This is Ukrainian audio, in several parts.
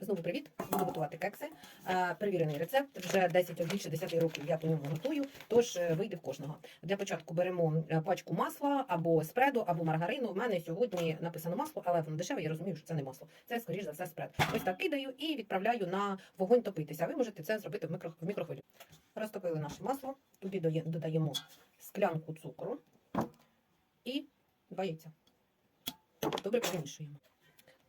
Знову привіт! Буду готувати кекси. Е, Перевірений рецепт. Вже 10 більше 10 років я по ньому готую, тож е, вийде в кожного. Для початку беремо е, пачку масла або спреду, або маргарину. У мене сьогодні написано масло, але воно дешеве. Я розумію, що це не масло. Це скоріш за все спред. Ось так кидаю і відправляю на вогонь топитися. Ви можете це зробити в, микро, в мікрохвилі. Розтопили наше масло. Туди додаємо склянку цукру і два яйця. Добре перемішуємо.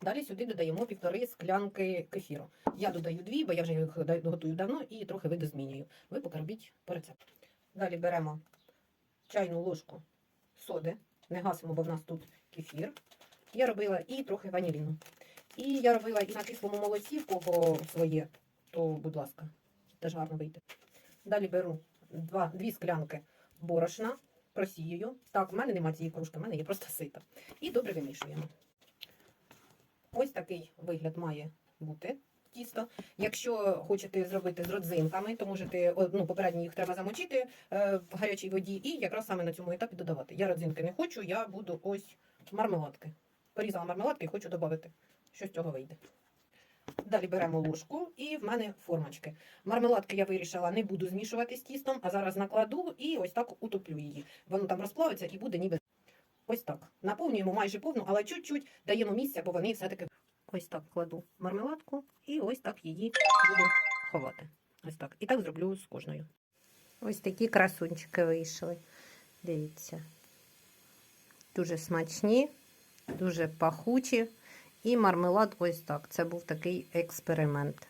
Далі сюди додаємо півтори склянки кефіру. Я додаю дві, бо я вже їх готую давно і трохи видозмінюю. Ви поки робіть по рецепту. Далі беремо чайну ложку соди. Не гасимо, бо в нас тут кефір. Я робила і трохи ваніліну. І я робила і на кислому молоці, в кого своє, то, будь ласка, теж гарно вийде. Далі беру два, дві склянки борошна, просіюю. Так, в мене немає цієї кружки, в мене є просто сито. І добре вимішуємо. Ось такий вигляд має бути тісто. Якщо хочете зробити з родзинками, то можете ну, попередньо їх треба замочити е, в гарячій воді і якраз саме на цьому етапі додавати. Я родзинки не хочу, я буду ось мармеладки. Порізала мармеладки і хочу додати. Що з цього вийде. Далі беремо ложку і в мене формочки. Мармеладки я вирішила, не буду змішувати з тістом, а зараз накладу і ось так утоплю її. Воно там розплавиться і буде ніби. Ось так. Наповнюємо майже повну, але чуть-чуть даємо місця, бо вони все-таки. Ось так кладу мармеладку і ось так її буду ховати. Ось так. І так зроблю з кожною. Ось такі красунчики вийшли. Дивіться. Дуже смачні, дуже пахучі. І мармелад ось так. Це був такий експеримент.